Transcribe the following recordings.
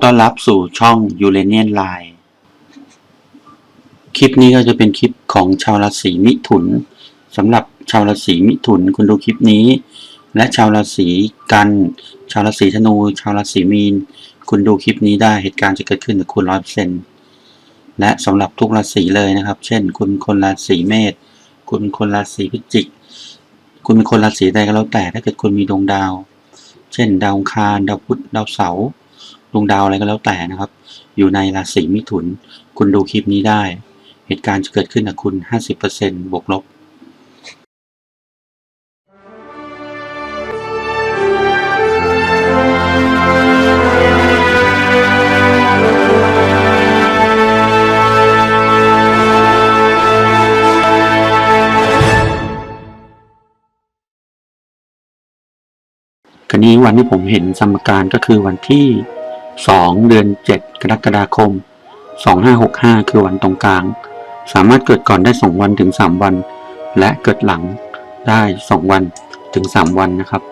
ขอต้อนรับสู่ช่องยูเรเนียนไลน์คลิปนี้ก็จะเป็นคลิปของชาวราศีมิถุนสำหรับชาวราศีมิถุนคุณดูคลิปนี้ และชาวราศีกัน ชาวราศีธนู ชาวราศีมีน คุณดูคลิปนี้ได้เหตุการณ์จะเกิดขึ้นกับคุณร้อยเปอร์เซ็นต์และสำหรับทุกราศีเลยนะครับ เช่น คุณคนราศีเมษคุณคนราศีพิจิก คุณเป็นคนราศีใดก็แล้วแต่ถ้าเกิดคุณมีดวงดาว เช่น ดาวคารดาวพุธดาวเสาร์ ดวงดาวอะไรก็แล้วแต่นะครับ อยู่ในราศีมิถุน คุณดูคลิปนี้ได้ เหตุการณ์จะเกิดขึ้นกับคุณ 50%บวกลบคราวนี้วันที่ผมเห็นสมการก็คือวันที่ 2 เดือน 7 กรกฎาคม 2565 คือวันตรงกลาง สามารถเกิดก่อนได้ 2 วันถึง 3 วัน และเกิดหลังได้ 2 วันถึง 3 วันนะครับ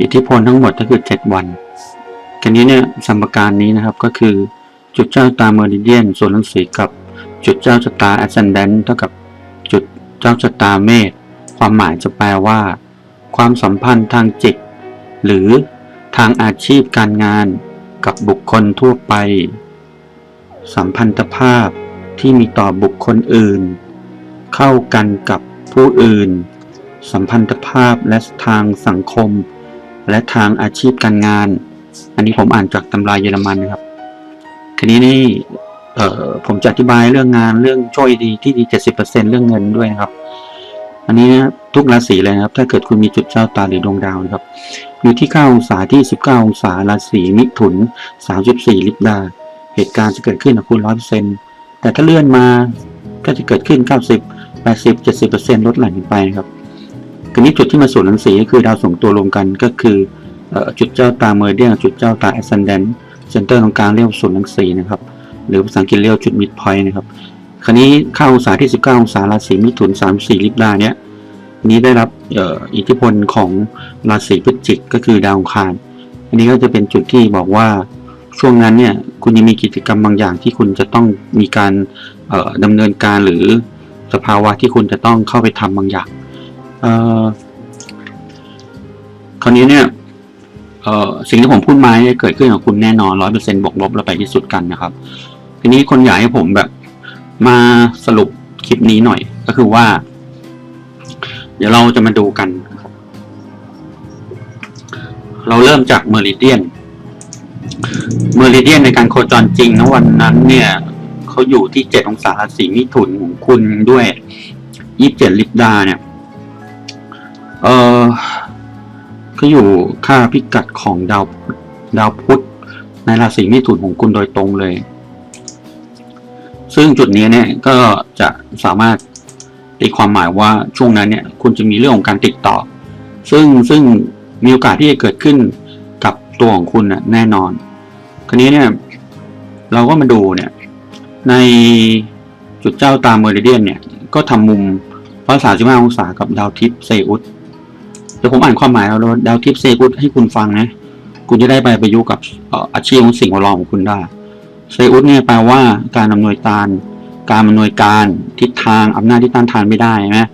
อิทธิพลทั้งหมดก็คือ 7 วันคราวนี้เนี่ยสมการนี้นะครับก็คือจุดเจ้าตาเมอริเดียนส่วนรังสีกับจุดเจ้าชะตาแอสเซนแดนต์เท่ากับจุดเจ้าชะตาเมษความหมายจะแปลว่า ความสัมพันธ์ทางจิต หรือทางอาชีพการงาน กับบุคคลทั่วไป สัมพันธภาพที่มีต่อบุคคลอื่น เข้ากันกับผู้อื่น สัมพันธภาพและทางสังคม และทางอาชีพการงาน อันนี้ผมอ่านจากตำราเยอรมันนะครับทีนี้นี่ผมจะอธิบายเรื่องงานเรื่องโชคดีที่ดี 70%เรื่องเงินด้วยนะครับ อันนี้นะ ทุกราศีเลยนะครับ ถ้าเกิดคุณมีจุดเจ้าตาหรือดวงดาวนะครับอยู่ที่9องศาที่ 19 องศาราศีมิถุน 34 ลิบดา เหตุการณ์จะเกิดขึ้นกับคุณ100%แต่ถ้าเลื่อนมาก็จะเกิดขึ้น 90 80 70%ลดหลั่นกันไปนะครับทีนี้จุดที่มาสูนรังสีก็คือดาวส่งตัวรวมกันก็คืออจุดเจ้าตาเมอร์เดียนจุดเจ้าตาแอสเซนแดนเซนเตอร์ตรงกลางเรียกว่าศูนรังสีนะครับ หรือภาษาอังกฤษเรียกว่าจุดมิดพอยต์นะครับ คราวนี้เข้าองศาที่ 19 องศาราศีมิถุน 34 ลิบดาเนี้ย นี้ได้รับอิทธิพลของราศีพฤศจิกก็คือดาวคารอันนี้ก็จะเป็นจุดที่บอกว่าช่วงนั้นเนี่ยคุณยังมีกิจกรรมบางอย่างที่คุณจะต้องมีการเอ่อดำเนินการหรือสภาวะที่คุณจะต้องเข้าไปทำบางอย่างคราวนี้เนี่ยสิ่งที่ผมพูดมาเนี่ยเกิดขึ้นกับคุณแน่นอนร้อยเปอร์เซ็นบวกลบเราไปที่สุดกันนะครับ ทีนี้คนอยากให้ผมแบบมาสรุปคลิปนี้หน่อยก็คือว่า ดี๋ยวเราจะมาดูกัน เราเริ่มจากเมอริเดียน เมอริเดียนในการโคจรจริงนะวันนั้นเนี่ยเขาอยู่ที่เจ็ดองศาราศีมิถุนของคุณด้วยยี่สิบเจ็ดลิบดาเนี่ย เออเขาอยู่ค่าพิกัดของดาวดาวพุธในราศีมิถุนของคุณโดยตรงเลย ซึ่งจุดนี้เนี่ยก็จะสามารถ ตีความหมายว่าช่วงนั้นเนี่ยคุณจะมีเรื่องของการติดต่อ ซึ่งซึ่งมีโอกาสที่จะเกิดขึ้นกับตัวของคุณนะแน่นอน คราวนี้เนี่ยเราก็มาดูเนี่ยในจุดเจ้าตามเมอริเดียนเนี่ยก็ทำมุมภาษาสิบห้าองศากับดาวทิพย์เซอุสเดี๋ยวผมอ่านความหมายเอาดาวทิพย์เซอุสให้คุณฟังนะคุณจะได้ไปประยุกต์กับเอ่ออาชีพของสิ่งแวดล้อมของคุณได้เซอุสเนี่ยแปลว่าการอำนวยการ การอำนวยการทิศทางอำนาจที่ต้านทานไม่ได้นะ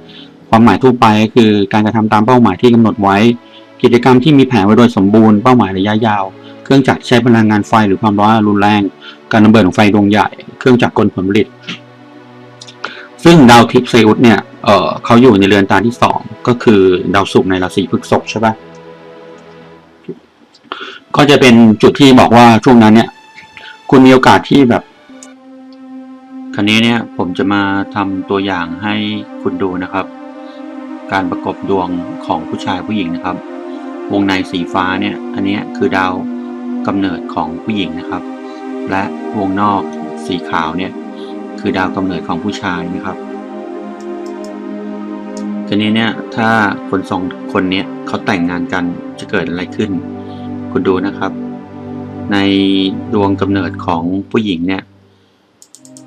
ความหมายทั่วไปก็คือการกระทำตามเป้าหมายที่กำหนดไว้ กิจกรรมที่มีแผนไว้โดยสมบูรณ์เป้าหมายระยะยาว เครื่องจักรใช้พลังงานไฟหรือความร้อนรุนแรง การระเบิดของไฟดวงใหญ่ เครื่องจักรกลผลผลิต ซึ่งดาวทิพย์เซอุสเนี่ยเออเขาอยู่ในเรือนตาที่สองก็คือดาวศุกร์ในราศีพฤษภใช่ปะก็จะเป็นจุดที่บอกว่าช่วงนั้นเนี่ย คุณมีโอกาสที่แบบ คราวนี้เนี่ยผมจะมาทำตัวอย่างให้คุณดูนะครับ การประกบดวงของผู้ชายผู้หญิงนะครับ วงในสีฟ้าเนี่ยอันนี้คือดาวกำเนิดของผู้หญิงนะครับ และวงนอกสีขาวเนี่ยคือดาวกำเนิดของผู้ชายนะครับทีนี้เนี่ยถ้าคนสองคนเนี้ยเขาแต่งงานกันจะเกิดอะไรขึ้น คุณดูนะครับ ในดวงกำเนิดของผู้หญิงเนี่ย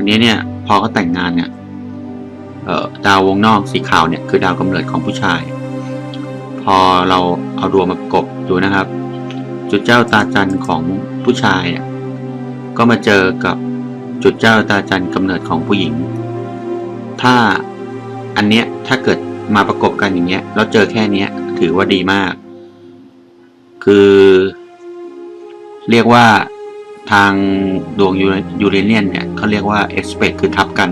คราวนี้เนี่ยพอเขาแต่งงานเนี่ยเอ่อดาววงนอกสีขาวเนี่ยคือดาวกำเนิดของผู้ชาย พอเราเอาดวงมาประกบดูนะครับ จุดเจ้าตาจันของผู้ชายอะก็มาเจอกับจุดเจ้าตาจันกำเนิดของผู้หญิง ถ้าอันเนี้ยถ้าเกิดมาประกบกันอย่างเงี้ยแล้วเจอแค่เนี้ยถือว่าดีมาก คือ เรียกว่า ทางดวงยูเรเนียนเนี่ยเขาเรียกว่า expect คือทับกัน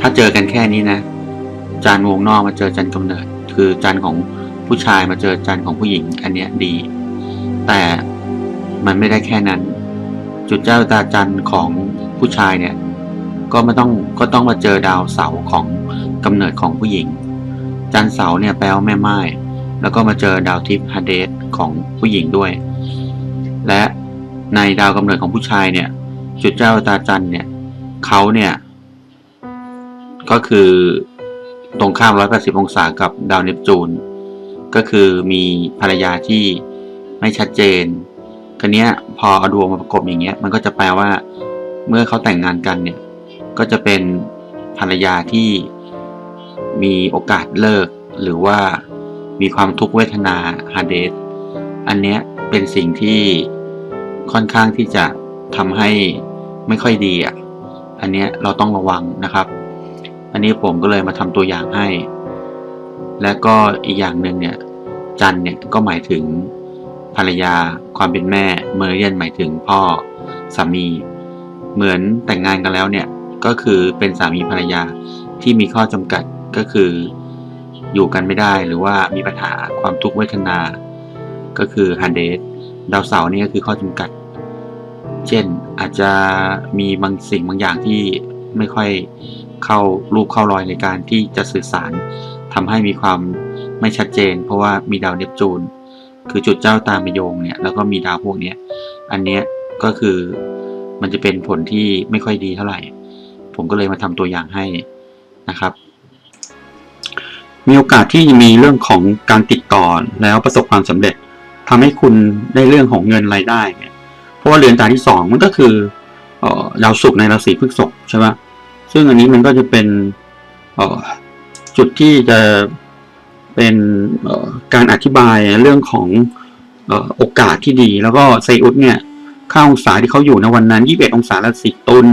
ถ้าเจอกันแค่นี้นะ จานวงนอกมาเจอจันกำเนิด คือจานของผู้ชายมาเจอจานของผู้หญิง อันเนี้ยดี แต่มันไม่ได้แค่นั้น จุดเจ้าตาจันของผู้ชายเนี่ยก็ไม่ต้องก็ต้องมาเจอดาวเสาของกำเนิดของผู้หญิง จันเสาเนี่ยแปลว่าแม่ไม้แล้วก็มาเจอดาวทิพย์ฮาเดสของผู้หญิงด้วย และ ในดาวกำเนิดของผู้ชายเนี่ย จุดเจ้าตาจันเนี่ยเขาเนี่ย ก็คือตรงข้าม 180 องศากับดาวเนปจูน ก็คือมีภรรยาที่ไม่ชัดเจนคันนี้พอเอาดวงมาประกบอย่างเงี้ย มันก็จะแปลว่า เมื่อเขาแต่งงานกันเนี่ย ก็จะเป็นภรรยาที่มีโอกาสเลิก หรือว่ามีความทุกขเวทนาฮาเดสอันเนี้ยเป็นสิ่งที่ ค่อนข้างที่จะทำให้ไม่ค่อยดีอะ อันเนี้ยเราต้องระวังนะครับ อันนี้ผมก็เลยมาทำตัวอย่างให้ และก็อีกอย่างหนึ่งเนี่ย จันเนี่ยก็หมายถึงภรรยาความเป็นแม่ เมอร์เรียนหมายถึงพ่อสามี เหมือนแต่งงานกันแล้วเนี่ยก็คือเป็นสามีภรรยาที่มีข้อจำกัดก็คืออยู่กันไม่ได้หรือว่ามีปัญหาความทุกข์เวทนา ก็คือฮันเดส ดาวเสาร์นี่ก็คือข้อจำกัด เช่นอาจจะมีบางสิ่งบางอย่างที่ไม่ค่อยเข้ารูปเข้ารอยในการที่จะสื่อสารทำให้มีความไม่ชัดเจน เพราะว่ามีดาวเนปจูน คือจุดเจ้าตามมโยงเนี่ยแล้วก็มีดาวพวกนี้อันเนี้ยก็คือมันจะเป็นผลที่ไม่ค่อยดีเท่าไหร่ ผมก็เลยมาทำตัวอย่างให้นะครับ มีโอกาสที่มีเรื่องของการติดต่อแล้วประสบความสำเร็จ ทำให้คุณได้เรื่องของเงินรายได้เนี่ยเพราะว่าเรือนตาที่สองมันก็คือเออดาวศุกร์ในราศีพฤษภใช่ไหมซึ่งอันนี้มันก็จะเป็นเออจุดที่จะเป็นการอธิบายเรื่องของโอกาสที่ดี แล้วก็ไซอุสเนี่ยค่าองศาที่เขาอยู่ในวันนั้น21องศาราศีตุล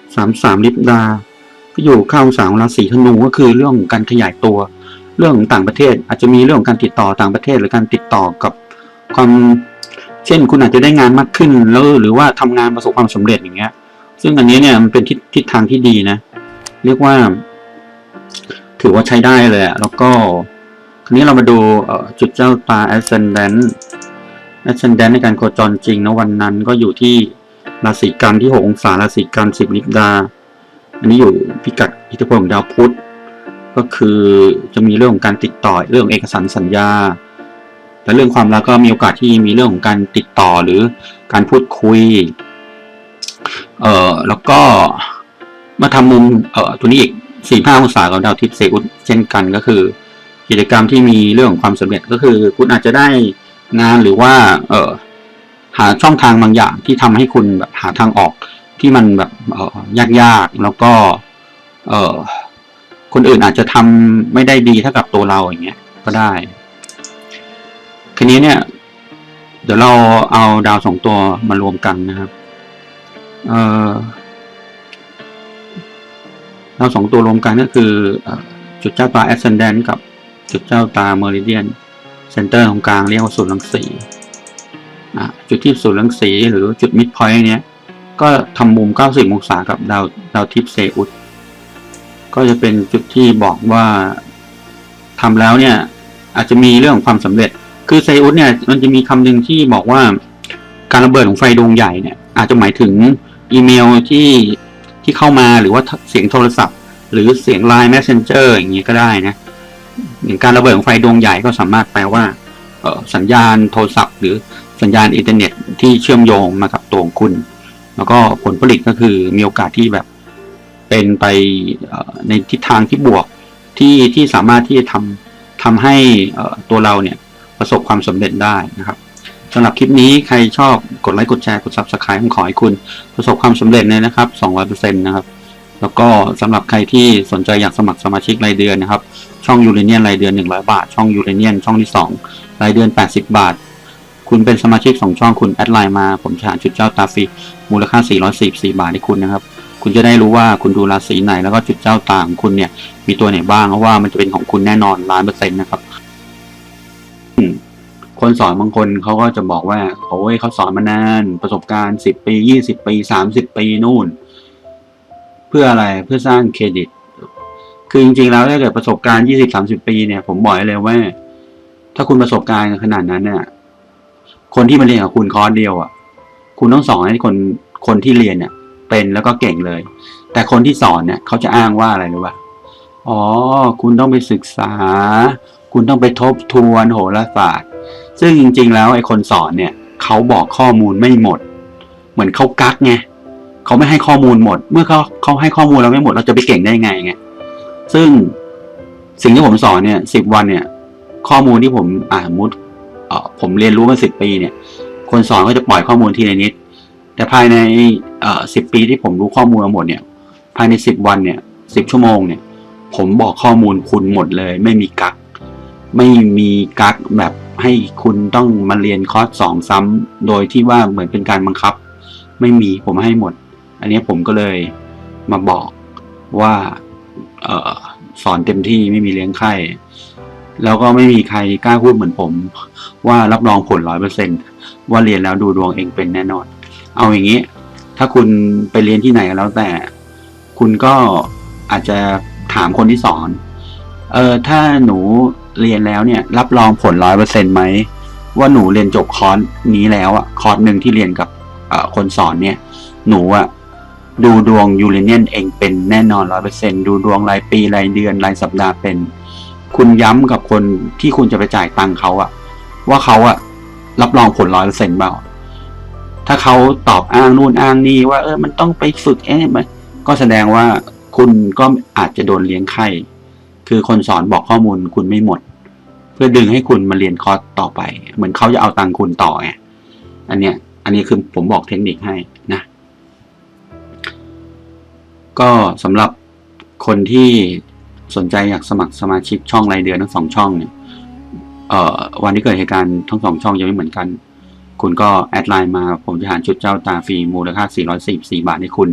33ลิบดา ก็อยู่ค่าองศาของราศีธนูก็คือเรื่องของการขยายตัว เรื่องของต่างประเทศ อาจจะมีเรื่องของการติดต่อต่างประเทศ หรือการติดต่อกับ ความเช่นคุณอาจจะได้งานมากขึ้นแล้วหรือว่าทำงานประสบความสำเร็จอย่างเงี้ย ซึ่งอันนี้เนี่ยมันเป็นทิศททางที่ดีนะ เรียกว่า ถือว่าใช้ได้เลยอะแล้วก็คราวนี้เรามาดูจุดเจ้าตา ascendant ascendant ในการโคจรจริงนะวันนั้นก็อยู่ที่ราศีกันที่6องศาราศีกัน10ลิบดา อันนี้อยู่พิกัดอิทธิพลของดาวพุธก็คือจะมีเรื่องของการติดต่อเรื่องเอกสารสัญญา แต่เรื่องความรักก็มีโอกาสที่มีเรื่องของการติดต่อหรือการพูดคุย เอ่อแล้วก็มาทำมุมเอ่อตัวนี้อีกสี่ห้าองศากับดาวทิศเซอุสเช่นกันก็คือ กิจกรรมที่มีเรื่องของความสำเร็จก็คือ คุณอาจจะได้งานหรือว่า เอ่อหาช่องทางบางอย่างที่ทำให้คุณแบบหาทางออกที่มันแบบเอ่อยากๆแล้วก็ เอ่อคนอื่นอาจจะทำไม่ได้ดีเท่ากับตัวเราอย่างเงี้ยก็ได้ ทีนี้เนี่ย เดี๋ยวเราเอาดาวสองตัวมารวมกันนะครับเอ่อดาวสองตัวรวมกันก็คือจุดเจ้าตา ascendant กับจุดเจ้าตา meridian center ตรงกลางเรียกว่าศูนย์รังสีอะจุดที่ศูนย์รังสีหรือจุด mid point เนี้ยก็ทำมุม 90 องศากับดาวดาวทิพย์เซอุสก็จะเป็นจุดที่บอกว่าทำแล้วเนี่ย อาจจะมีเรื่องของความสำเร็จ คือเซอุสเนี่ยมันจะมีคำหนึ่งที่บอกว่าการระเบิดของไฟดวงใหญ่เนี่ย อาจจะหมายถึงอีเมลที่ที่เข้ามาหรือว่าเสียงโทรศัพท์ หรือเสียง Line Messenger อย่างนี้ก็ได้นะอย่างการระเบิดของไฟดวงใหญ่ก็สามารถแปลว่าสัญญาณโทรศัพท์ หรือสัญญาณอินเทอร์เน็ตที่เชื่อมโยงมากับตัวของคุณ แล้วก็ผลผลิตก็คือมีโอกาสที่แบบเป็นไปในทิศทางที่บวกที่ที่สามารถที่จะทำทำให้ตัวเราเนี่ย ประสบความสำเร็จได้นะครับสำหรับคลิปนี้ใครชอบกดไลค์กดแชร์กด subscribe ผมขอให้คุณประสบความสำเร็จเลยนะครับ 200%นะครับ แล้วก็สำหรับใครที่สนใจอยากสมัครสมาชิกรายเดือนนะครับ ช่องยูเรเนียนรายเดือน 100 บาท ช่องยูเรเนียนช่องที่ 2 รายเดือน 80 บาท คุณเป็นสมาชิก 2 ช่องคุณแอดไลน์มา ผมจะหาจุดเจ้าตาฟรีมูลค่า 444 บาทให้คุณนะครับ คุณจะได้รู้ว่าคุณดูราศีไหนแล้วก็จุดเจ้าต่างคุณเนี่ยมีตัวไหนบ้างเพราะว่ามันจะเป็นของคุณแน่นอนล้านเปอร์เซ็นต์นะครับ คนสอนบางคนเขาก็จะบอกว่าโอ้ยเขาสอนมานาน ประสบการณ์10ปี20ปี30ปีนู่น เพื่ออะไรเพื่อสร้างเครดิต คือจริงๆแล้วถ้าเกิดประสบการณ์20-30ปีเนี่ย ผมบอกเลยว่า ถ้าคุณประสบการณ์ขนาดนั้นเนี่ย คนที่มาเรียนกับคุณคอร์สเดียวอะ คุณต้องสอนให้คนคนที่เรียนเนี่ย เป็นแล้วก็เก่งเลย แต่คนที่สอนเนี่ยเขาจะอ้างว่าอะไรรู้ป่ะอ๋อ คุณต้องไปศึกษา คุณต้องไปทบทวนโหราศาสตร์ ซึ่งจริง ๆ แล้วไอ้คนสอนเนี่ยเขาบอกข้อมูลไม่หมด เหมือนเขากักไงเขาไม่ให้ข้อมูลหมด เมื่อเขาเขาให้ข้อมูลเราไม่หมดเราจะไปเก่งได้ไงไงซึ่งสิ่งที่ผมสอนเนี่ยสิบวันเนี่ย ข้อมูลที่ผมอ่ามุดเออผมเรียนรู้มาสิบปีเนี่ย คนสอนก็จะปล่อยข้อมูลทีละนิด แต่ภายในเออสิบปีที่ผมรู้ข้อมูลมาหมดเนี่ย ภายในสิบวันเนี่ยสิบชั่วโมงเนี่ย ผมบอกข้อมูลคุณหมดเลย ไม่มีกัก ไม่มีกักแบบให้คุณต้องมาเรียนคอร์สสองซ้ำโดยที่ว่าเหมือนเป็นการบังคับ ไม่มีผมให้หมด อันนี้ผมก็เลยมาบอกว่าออสอนเต็มที่ไม่มีเลี้ยงไข้แล้วก็ไม่มีใครกล้าพูดเหมือนผม ว่ารับรองผลร้อยเปอร์เซ็นว่าเรียนแล้วดูดวงเองเป็นแน่นอน เอาอย่างนี้ ถ้าคุณไปเรียนที่ไหนก็แล้วแต่ คุณก็อาจจะถามคนที่สอน เออถ้าหนู เรียนแล้วเนี่ย รับรองผลร้อยเปอร์เซ็นไหมว่าหนูเรียนจบคอร์สนี้แล้วอะคอร์สหนึ่งที่เรียนกับคนสอนเนี่ย หนูอะดูดวงยูเรเนียนเองเป็นแน่นอนร้อยเปอร์เซ็นดูดวงรายปีรายเดือนรายสัปดาห์เป็น คุณย้ำกับคนที่คุณจะไปจ่ายตังค์เขาอะว่าเขาอะรับรองผลร้อยเปอร์เซ็นต์เปล่าถ้าเขาตอบอ้างนู่นอ้างนี่ว่าเออมันต้องไปฝึกเอ๊ะมันก็แสดงว่าคุณก็อาจจะโดนเลี้ยงไข้ คือคนสอนบอกข้อมูลคุณไม่หมด เพื่อดึงให้คุณมาเรียนคอร์สต่อไป เหมือนเขาจะเอาตังคุณต่อไงอันเนี้ย อันนี้คือผมบอกเทคนิคให้นะ ก็สำหรับคนที่สนใจอยากสมัครสมาชิกช่องรายเดือนทั้งสองช่องเนี่ยวันที่เกิดเหตุการณ์ทั้งสองช่องยังไม่เหมือนกัน คุณก็แอดไลน์มาผมจะหาจุดเจ้าตาฟรีมูลค่า 444 บาทให้คุณ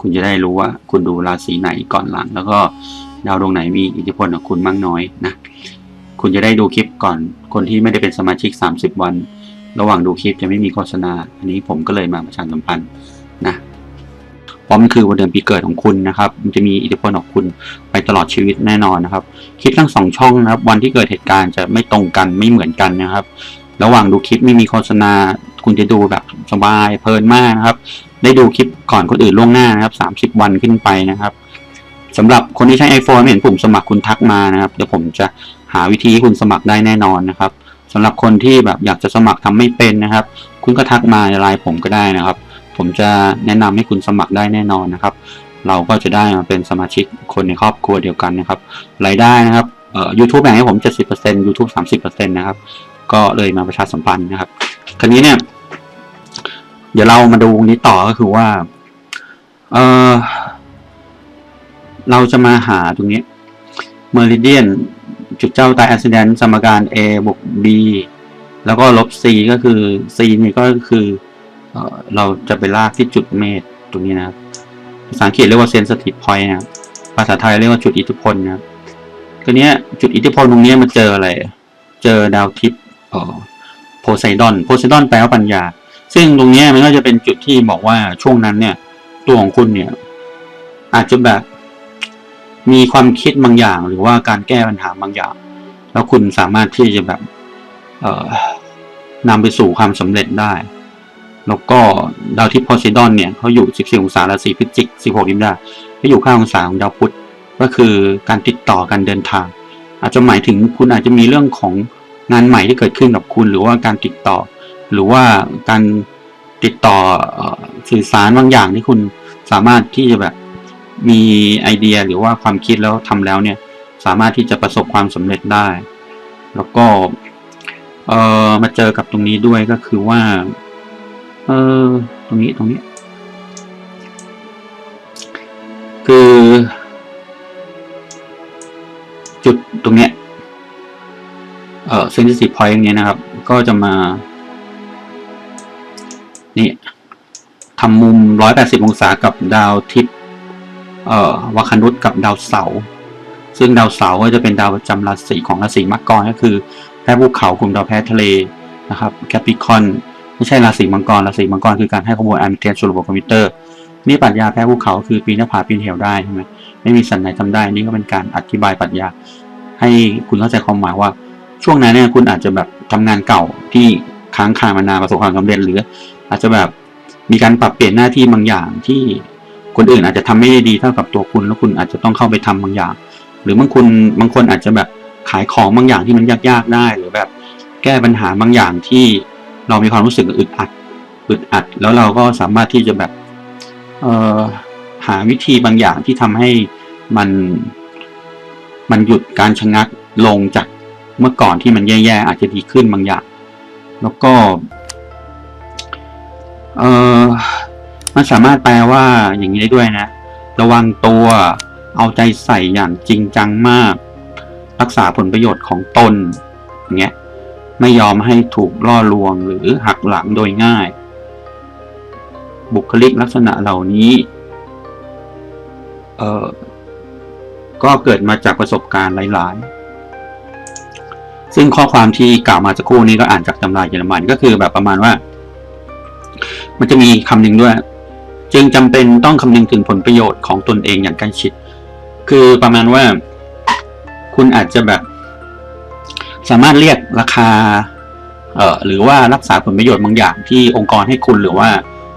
คุณจะได้รู้ว่าคุณดูราศีไหนก่อนหลัง แล้วก็ ดาวดวงไหนมีอิทธิพลกับคุณมากน้อยนะคุณจะได้ดูคลิปก่อน คนที่ไม่ได้เป็นสมาชิก 30 วัน ระหว่างดูคลิปจะไม่มีโฆษณา อันนี้ผมก็เลยมาประชาสัมพันธ์นะเพราะมันคือวันเดือนปีเกิดของคุณนะครับ มันจะมีอิทธิพลของคุณไปตลอดชีวิตแน่นอนนะครับ คลิปทั้งสองช่องนะครับ วันที่เกิดเหตุการณ์จะไม่ตรงกันไม่เหมือนกันนะครับ ระหว่างดูคลิปไม่มีโฆษณา คุณจะดูแบบสบายเพลินมากนะครับ ได้ดูคลิปก่อนคนอื่นล่วงหน้านะครับสามสิบวันขึ้นไปนะครับ สำหรับคนที่ใช้ iPhone เห็นปุ่มสมัครคุณทักมานะครับเดี๋ยวผมจะหาวิธีให้คุณสมัครได้แน่นอนนะครับสำหรับคนที่แบบอยากจะสมัครทำไม่เป็นนะครับ คุณก็ทักมาในไลน์ผมก็ได้นะครับ ผมจะแนะนำให้คุณสมัครได้แน่นอนนะครับ เราก็จะได้มาเป็นสมาชิกคนในครอบครัวเดียวกันนะครับรายได้นะครับเอ่อ YouTube แบ่งให้ผม 70% YouTube 30%นะครับก็เลยมาประชาสัมพันธ์นะครับ คราวนี้เนี่ย เดี๋ยวเรามาดูนี้ต่อก็คือว่าเออ เราจะมาหาตรงนี้ Meridian จุดเจ้าตาย accident สมการ a บวก b แล้วก็ลบ c ก็คือ c นี่ก็คือเออเราจะไปลากที่จุดเมตรตรงนี้นะครับภาษาอังกฤษเรียกว่า sensitive point นะครับภาษาไทยเรียกว่าจุดอิทธิพลนะครับก็เนี้ยจุดอิทธิพลตรงนี้มันเจออะไร เจอดาวทิพย์โพไซดอน โพไซดอนแปลว่าปัญญา ซึ่งตรงนี้มันก็จะเป็นจุดที่บอกว่าช่วงนั้นเนี่ย ตัวของคุณเนี่ย อาจจะแบบ มีความคิดบางอย่าง หรือว่าการแก้ปัญหาบางอย่าง แล้วคุณสามารถที่จะแบบเอ่อนำไปสู่ความสำเร็จได้ แล้วก็ดาวทิพย์โพไซดอนเนี่ยเขาอยู่ 14 องศาราศีพิจิก 16ดิมดาเขาอยู่ข้างองศาของดาวพุธก็คือการติดต่อการเดินทาง อาจจะหมายถึงคุณอาจจะมีเรื่องของงานใหม่ที่เกิดขึ้นกับคุณ หรือว่าการติดต่อ หรือว่าการติดต่อสื่อสารบางอย่างที่คุณสามารถที่จะแบบ มีไอเดียหรือว่าความคิดแล้วทำแล้วเนี่ยสามารถที่จะประสบความสำเร็จได้ แล้วก็เออมาเจอกับตรงนี้ด้วยก็คือว่าเออตรงนี้ตรงนี้ คือ จุดตรงเนี้ยเอ่อ sensitive point เนี้ยนะครับ ก็จะมา นี่ทำมุม 180 องศากับดาวทิศ เอ่อวาคานุสกับดาวเสาร์ซึ่งดาวเสาร์ก็จะเป็นดาวประจำราศีของราศีมังกรก็คือแพ้ภูเขากลุ่มดาวแพ้ทะเลนะครับแคปิคอนไม่ใช่ราศีมังกรราศีมังกรคือการให้ข้อมูลอันเทียนสู่ระบบคอมพิวเตอร์นี่ปรัชญาแพ้ภูเขาคือปีนหน้าผาปีนเหวได้ใช่ไหมไม่มีสันไหนทำได้นี่ก็เป็นการอธิบายปรัชญาให้คุณเข้าใจความหมายว่า ช่วงนั้นเนี่ยคุณอาจจะแบบทำงานเก่าที่ค้างคามานานประสบความสำเร็จหรือ อาจจะแบบมีการปรับเปลี่ยนหน้าที่บางอย่างที่ คนอื่นอาจจะทำไม่ได้ดีเท่ากับตัวคุณ แล้วคุณอาจจะต้องเข้าไปทำบางอย่าง หรือบางคนบางคนอาจจะแบบขายของบางอย่างที่มันยากๆได้ หรือแบบแก้ปัญหาบางอย่างที่เรามีความรู้สึกอึดอัดอึดอัด แล้วเราก็สามารถที่จะแบบเอ่อหาวิธีบางอย่างที่ทำให้มันมันหยุดการชะงักลงจากเมื่อก่อนที่มันแย่ๆอาจจะดีขึ้นบางอย่าง แล้วก็เออ มันสามารถแปลว่าอย่างนี้ได้ด้วยนะ ระวังตัว เอาใจใส่อย่างจริงจังมาก รักษาผลประโยชน์ของตนอย่างเงี้ย ไม่ยอมให้ถูกล่อลวงหรือหักหลังโดยง่าย บุคลิกลักษณะเหล่านี้ เออก็เกิดมาจากประสบการณ์หลาย ๆ ซึ่งข้อความที่กล่าวมาสักครู่นี้ก็อ่านจากตำราเยอรมันก็คือแบบประมาณว่ามันจะมีคำหนึ่งด้วย จึงจำเป็นต้องคำนึงถึงผลประโยชน์ของตนเองอย่างใกล้ชิด คือประมาณว่า คุณอาจจะแบบ สามารถเรียกราคา เอ่อหรือว่ารักษาผลประโยชน์บางอย่างที่องค์กรให้คุณหรือว่า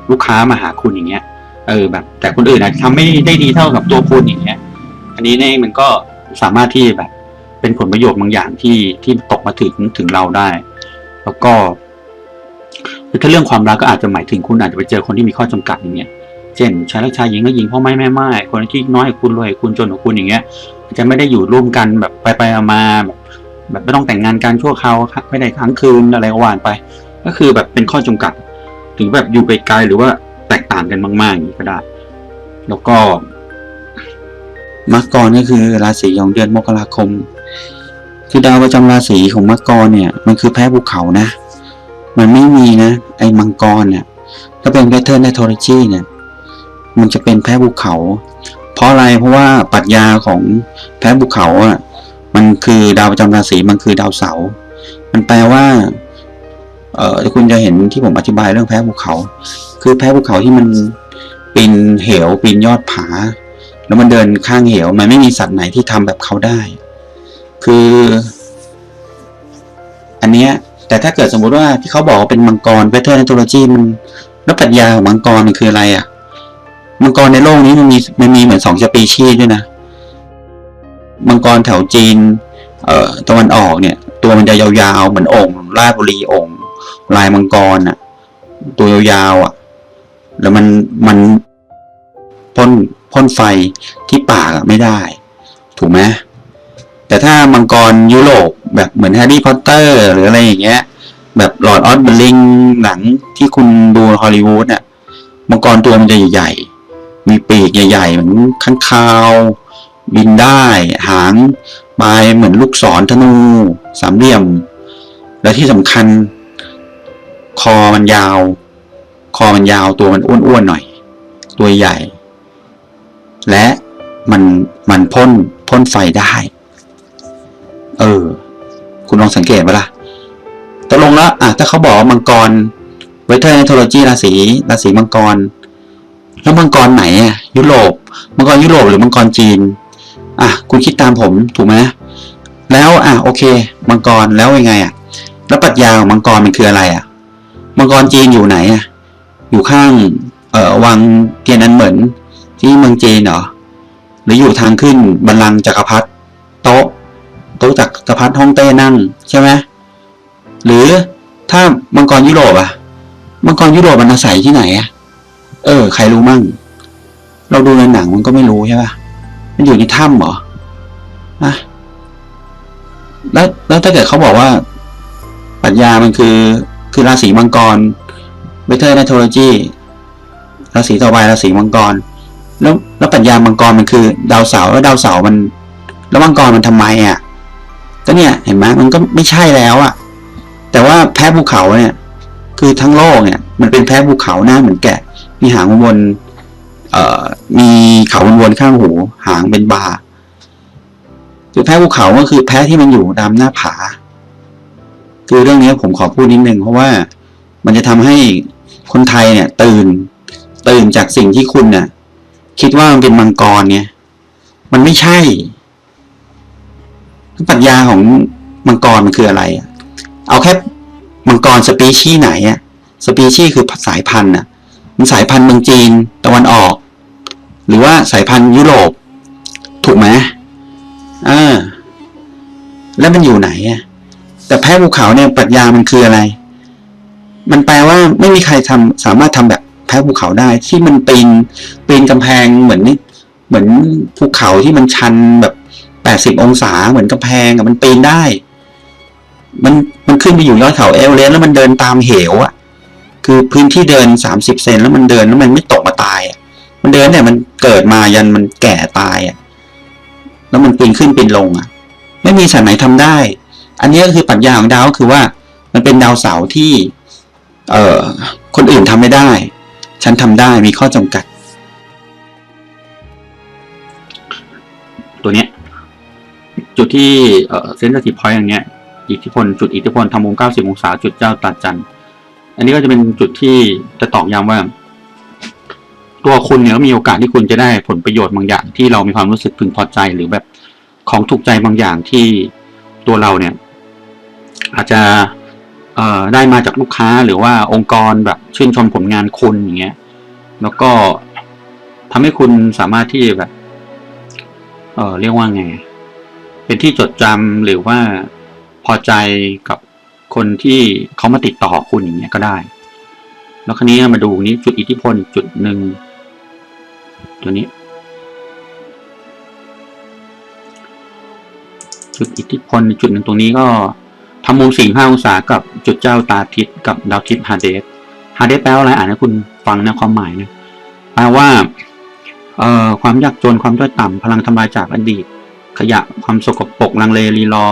ลูกค้ามาหาคุณอย่างเงี้ย เออแบบ แต่คนอื่นอาจจะทำไม่ได้ดีเท่ากับตัวคุณอย่างเงี้ย อันนี้เนี่ยมันก็สามารถที่แบบ เป็นผลประโยชน์บางอย่างที่ที่ตกมาถึงถึงเราได้ แล้วก็ถ้าเรื่องความรักก็อาจจะหมายถึงคุณอาจจะไปเจอคนที่มีข้อจำกัดอย่างเงี้ย เช่นชายรักชายหญิงก็หญิงพ่อไม่แม่ไม้คนที่น้อยคุณรวยคุณจนกว่าคุณอย่างเงี้ยจะไม่ได้อยู่ร่วมกันแบบไปไปๆมาแบบแบบไม่ต้องแต่งงานกันชั่วคราวไม่ได้ค้างคืนอะไรก็ว่านไป ก็คือแบบเป็นข้อจำกัด ถึงแบบอยู่ไกลๆหรือว่าแตกต่างกันมากๆอย่างนี้ก็ได้ แล้วก็มังกรก็คือราศีของเดือนมกราคม คือดาวประจำราศีของมังกรเนี่ย มันคือแพ้ภูเขานะ มันไม่มีนะ ไอ้มังกรเนี่ย ถ้าเป็นแพทเทิร์นไนโทรจีเนี่ย มันจะเป็นแพ้ภูเขา เพราะอะไรเพราะว่าปรัชญาของแพ้ภูเขาอะมันคือดาวประจำราศีมันคือดาวเสาร์มันแปลว่าเอ่อคุณจะเห็นที่ผมอธิบายเรื่องแพ้ภูเขา คือแพ้ภูเขาที่มันปีนเหวปีนยอดผา แล้วมันเดินข้างเหว มันไม่มีสัตว์ไหนที่ทำแบบเขาได้ คือ อันเนี้ยแต่ถ้าเกิดสมมุติว่าที่เขาบอกว่าเป็นมังกรเวทเทอร์นโทโลจีมันแล้วปรัชญาของมังกรมันคืออะไรอะ มังกรในโลกนี้มันมีมันมีเหมือนสองสปีชีส์ด้วยนะ มังกรแถวจีน เอ่อตะวันออกเนี่ย ตัวมันจะยาวๆเหมือนองค์ราชบุรีองค์ลายมังกรอะตัวยาวๆอะแล้วมันมันพ่นพ่นไฟที่ปากไม่ได้ ถูกไหมแต่ถ้ามังกรยุโรปแบบเหมือนแฮร์รี่พอตเตอร์หรืออะไรอย่างเงี้ย แบบหลอดออสเบลลิงหนังที่คุณดูฮอลลีวูดอะมังกรตัวมันจะใหญ่ๆ มีปีกใหญ่ๆเหมือนข้างคาว บินได้ หางปลายเหมือนลูกศรธนู สามเหลี่ยม และที่สำคัญ คอมันยาว คอมันยาวตัวมันอ้วนๆหน่อย ตัวใหญ่ และมันมันพ่นพ่นไฟได้ เออ คุณลองสังเกตไหมล่ะตกลงแล้วอะถ้าเขาบอกมังกรเวทเทอร์เนโทโลจีราศีราศีมังกร แล้วมังกรไหนอะยุโรป มังกรยุโรปหรือมังกรจีน อะคุณคิดตามผมถูกไหมแล้วอะโอเค มังกรแล้วยังไงอะ แล้วปรัชญาของมังกรมันคืออะไรอะ มังกรจีนอยู่ไหนอะ อยู่ข้างเอ่อวังเทียนอันเหมือนที่เมืองจีนเหรอหรืออยู่ทางขึ้นบัลลังจักรพรรดิโต๊ะโต๊ะจักรพรรดิฮ่องเต้นั่งใช่ไหมหรือถ้ามังกรยุโรปอะ มังกรยุโรปมันอาศัยที่ไหนอะ เออ ใครรู้มั่ง เราดูในหนังมันก็ไม่รู้ใช่ปะมันอยู่ในถ้ำเหรออะแล้วแล้วถ้าเกิดเขาบอกว่าปรัชญามันคือ คือราศีมังกรเวเทอร์นโทโลจีราศีต่อไปราศีมังกร แล้วแล้วปรัชญามังกรมันคือ ดาวเสาร์แล้วดาวเสาร์มัน แล้วมังกรมันทำไมอะก็เนี่ยเห็นไหมมันก็ไม่ใช่แล้วอะ แต่ว่าแพ้ภูเขาเนี่ย คือทั้งโลกเนี่ย มันเป็นแพ้ภูเขาหน้าเหมือนแกะ มีหางวนเอ่อมีเขาวนๆข้างหู หางเป็นบาร์คือแพ้ภูเขาก็คือแพ้ที่มันอยู่ตามหน้าผา คือเรื่องนี้ผมขอพูดนิดนึงเพราะว่ามันจะทำให้คนไทยเนี่ย ตื่น ตื่นจากสิ่งที่คุณเนี่ยคิดว่ามันเป็นมังกรเนี่ย มันไม่ใช่ปรัชญาของมังกรมันคืออะไรอะเอาแค่มังกรสปีชีส์ไหนอะสปีชีส์คือสายพันธุ์อะ สายพันธุ์เมืองจีนตะวันออก หรือว่าสายพันธุ์ยุโรป ถูกไหมอ่าแล้วมันอยู่ไหนอะแต่แพ้ภูเขาเนี่ยปรัชญามันคืออะไร มันแปลว่าไม่มีใครทำสามารถทำแบบแพ้ภูเขาได้ ที่มันปีนปีนกำแพงเหมือนนี่เหมือนภูเขาที่มันชันแบบแปดสิบองศาเหมือนกำแพงอะมันปีนได้ มันมันขึ้นไปอยู่ยอดเขาเอเวอเรสต์แล้วมันเดินตามเหวอะ คือพื้นที่เดินสามสิบเซนแล้วมันเดินแล้วมันไม่ตกมาตายอะมันเดินเนี่ยมันเกิดมายันมันแก่ตายอะแล้วมันปีนขึ้นปีนลงอะไม่มีสัตว์ไหนทำได้ อันนี้ก็คือปรัชญาของดาวคือว่า มันเป็นดาวเสาร์ที่ เอ่อคนอื่นทำไม่ได้ ฉันทำได้มีข้อจำกัด ตัวเนี้ยจุดที่เอ่อเซนซิทีฟพอยต์อย่างเงี้ยอิทธิพลจุดอิทธิพลทำมุม90องศาจุดเจ้าตาจันทร์ อันนี้ก็จะเป็นจุดที่จะตอกย้ำว่า ตัวคุณเนี่ยมีโอกาสที่คุณจะได้ผลประโยชน์บางอย่าง ที่เรามีความรู้สึกพึงพอใจหรือแบบของถูกใจบางอย่างที่ตัวเราเนี่ย อาจจะเอ่อได้มาจากลูกค้าหรือว่าองค์กรแบบชื่นชมผลงานคุณอย่างเงี้ย แล้วก็ทำให้คุณสามารถที่แบบ เออเรียกว่าไง เป็นที่จดจำหรือว่าพอใจกับ คนที่เขามาติดต่อคุณอย่างเงี้ยก็ได้ แล้วครนี้มาดูนี้จุดอิทธิพลจุดหนึ่งตัวนี้ จุดอิทธิพลจุดหนึ่งตรงนี้ก็ทำมุมสี่ห้าองศากับจุดเจ้าตาทิศกับดาวทิศฮาเดสฮาเดสแปลว่าอะไรอ่านให้คุณฟังนะความหมายนะแปลว่าเอ่อความยากจนความด้อยต่ำพลังทำลายจากอดีต ขยะความสกปรกลังเลรีรอ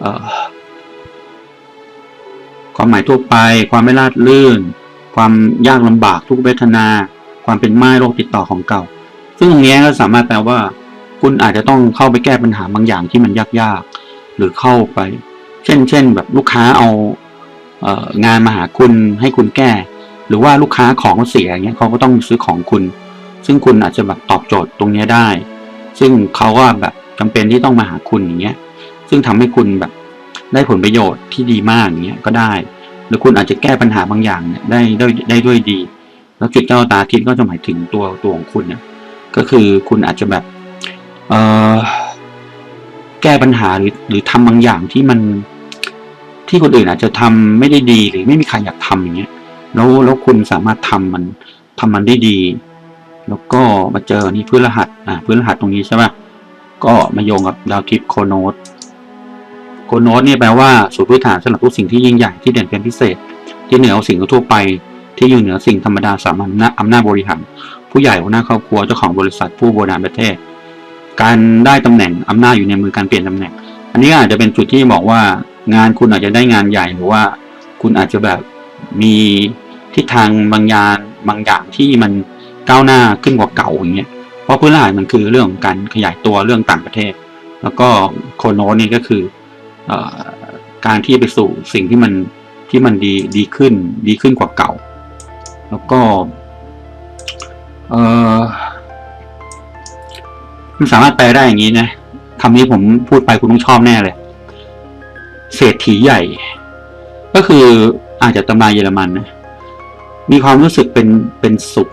เอ่อ ความหมายทั่วไป ความไม่ราดลื่น ความยากลำบากทุกเวทนา ความเป็นไม้โรคติดต่อของเก่า ซึ่งตรงนี้ก็สามารถแปลว่า คุณอาจจะต้องเข้าไปแก้ปัญหาบางอย่างที่มันยากๆ หรือเข้าไป เช่น เช่น แบบลูกค้าเอาเอองานมาหาคุณให้คุณแก้ หรือว่าลูกค้าของเขาเสียอย่างเงี้ยเขาก็ต้องซื้อของคุณ ซึ่งคุณอาจจะแบบตอบโจทย์ตรงนี้ได้ ซึ่งเขาก็แบบจำเป็นที่ต้องมาหาคุณอย่างเงี้ย ซึ่งทำให้คุณแบบ ได้ผลประโยชน์ที่ดีมากอย่างเงี้ยก็ได้ หรือคุณอาจจะแก้ปัญหาบางอย่างเนี่ยได้ได้ได้ด้วยดี แล้วจุดเจ้าตาทิศก็จะหมายถึงตัวตัวของคุณเนี่ยก็คือคุณอาจจะแบบเอ่อแก้ปัญหาหรือหรือทำบางอย่างที่มันที่คนอื่นอาจจะทำไม่ได้ดีหรือไม่มีใครอยากทำอย่างเงี้ยแล้วแล้วคุณสามารถทำมันทำมันได้ดี แล้วก็มาเจอนี่พื้นรหัสอ่าพื้นรหัสตรงนี้ใช่ป่ะก็มาโยงกับดาวทิพย์โคโนต โคโนตเนี่ยแปลว่าสูตรพื้นฐานสำหรับทุกสิ่งที่ยิ่งใหญ่ที่เด่นเป็นพิเศษ ที่เหนือสิ่งทั่วไป ที่อยู่เหนือสิ่งธรรมดาสามัญอำนาจอำนาจบริหารผู้ใหญ่หัวหน้าครอบครัวเจ้าของบริษัทผู้บริหารประเทศ การได้ตำแหน่งอำนาจอยู่ในมือการเปลี่ยนตำแหน่ง อันนี้อาจจะเป็นจุดที่บอกว่างานคุณอาจจะได้งานใหญ่หรือว่า คุณอาจจะแบบมีทิศทางบางอย่างบางอย่างที่มันก้าวหน้าขึ้นกว่าเก่าอย่างเงี้ยเพราะพื้นฐานมันคือเรื่องของการขยายตัวเรื่องต่างประเทศ แล้วก็โคโนนี่ก็คือ การที่ไปสู่สิ่งที่มันที่มันดีดีขึ้นดีขึ้นกว่าเก่า แล้วก็มันสามารถแปลได้อย่างนี้นะคำนี้ผมพูดไปคุณต้องชอบแน่เลย เศรษฐีใหญ่ ก็คืออาจจะตำราเยอรมันนะ มีความรู้สึกเป็นเป็นสุข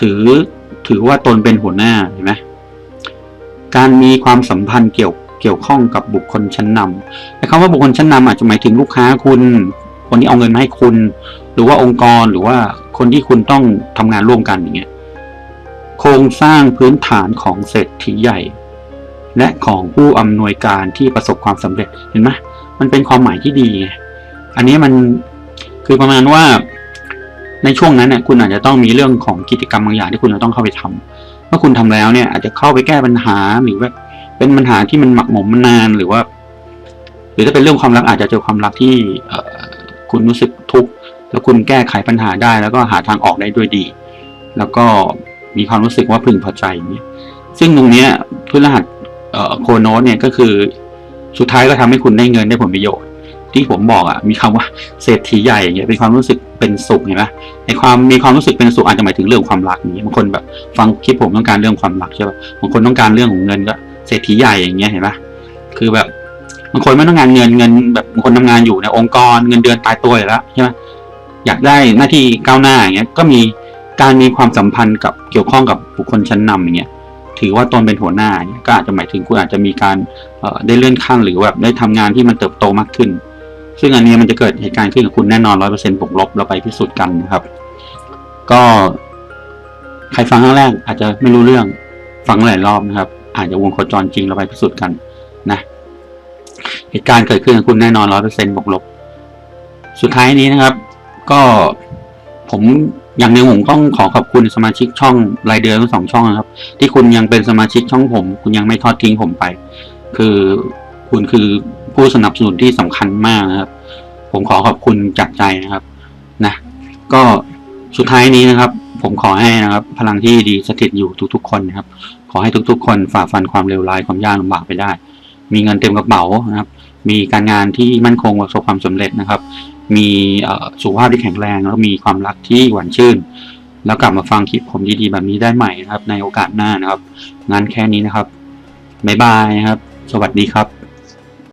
ถือถือว่าตนเป็นหัวหน้าเห็นไหมการมีความสัมพันธ์เกี่ยว เกี่ยวข้องกับบุคคลชั้นนำแต่คำว่าบุคคลชั้นนำอาจจะหมายถึงลูกค้าคุณ คนที่เอาเงินมาให้คุณ หรือว่าองค์กรหรือว่าคนที่คุณต้องทำงานร่วมกันอย่างเงี้ยโครงสร้างพื้นฐานของเศรษฐีใหญ่ และของผู้อำนวยการที่ประสบความสำเร็จเห็นไหมมันเป็นความหมายที่ดี อันนี้มันคือประมาณว่าในช่วงนั้นเนี่ยคุณอาจจะต้องมีเรื่องของกิจกรรมบางอย่างที่คุณจะต้องเข้าไปทำเมื่อคุณทำแล้วเนี่ยอาจจะเข้าไปแก้ปัญหาหรือว่า เป็นปัญหาที่มันหมักหมมมานานหรือว่า หรือถ้าเป็นเรื่องความรักอาจจะเจอความรักที่เอคุณรู้สึกทุกข์แล้วคุณแก้ไขปัญหาได้ แล้วก็หาทางออกได้ด้วยดี แล้วก็มีความรู้สึกว่าพึงพอใจอย่างเงี้ยซึ่งตรงเนี้ยพฤหัสเอโคโนสเนี่ยก็คือสุดท้ายก็ทำให้คุณได้เงินได้ผลประโยชน์ ที่ผมบอกอะมีคำว่าเศรษฐีใหญ่อย่างเงี้ยเป็นความรู้สึกเป็นสุขเห็นไหมในความมีความรู้สึกเป็นสุขอาจจะหมายถึงเรื่องความรักอย่างเงี้ยบางคนแบบฟังคลิปผมต้องการเรื่องความรักใช่ป่ะบางคนต้องการเรื่องของเงินก็ เศรษฐีใหญ่อย่างเงี้ยเห็นปะคือแบบบางคนไม่ต้องการเงินเงินแบบบางคนทำงานอยู่ในองค์กรเงินเดือนตายตัวอยู่แล้วใช่ไหมอยากได้หน้าที่ก้าวหน้าอย่างเงี้ยก็มีการมีความสัมพันธ์กับเกี่ยวข้องกับบุคคลชั้นนำอย่างเงี้ยถือว่าตนเป็นหัวหน้าเนี่ยก็อาจจะหมายถึงคุณอาจจะมีการได้เลื่อนขั้นหรือแบบได้ทำงานที่มันเติบโตมากขึ้น ซึ่งอันนี้มันจะเกิดเหตุการณ์ขึ้นกับคุณแน่นอนร้อยเปอร์เซ็นต์บวกลบเราไปพิสูจน์กันนะครับ ก็ใครฟังครั้งแรกอาจจะไม่รู้เรื่องฟังหลายรอบนะครับ อาจจะวงโคจรจริงเราไปพิสูจน์กันนะเหตุการณ์เกิดขึ้นกับคุณแน่นอนร้อยเปอร์เซ็นต์บวกลบ สุดท้ายนี้นะครับ ก็ผมอย่างหนึ่งผมต้องขอขอบคุณสมาชิกช่องรายเดือนทั้งสองช่องนะครับ ที่คุณยังเป็นสมาชิกช่องผม คุณยังไม่ทอดทิ้งผมไป คือคุณคือผู้สนับสนุนที่สำคัญมากนะครับ ผมขอขอบคุณจากใจนะครับนะก็สุดท้ายนี้นะครับ ผมขอให้นะครับ พลังที่ดีสถิตอยู่ทุกๆคนนะครับ ขอให้ทุกๆ คนฝ่าฟันความเลวร้ายความยากลำบากไปได้ มีเงินเต็มกระเป๋านะครับ มีการงานที่มั่นคงประสบความสำเร็จนะครับ มีสุขภาพที่แข็งแรงแล้วมีความรักที่หวานชื่น แล้วกลับมาฟังคลิปผมดีๆแบบนี้ได้ใหม่นะครับ ในโอกาสหน้านะครับ งานแค่นี้นะครับบ๊ายบายนะครับ สวัสดีครับ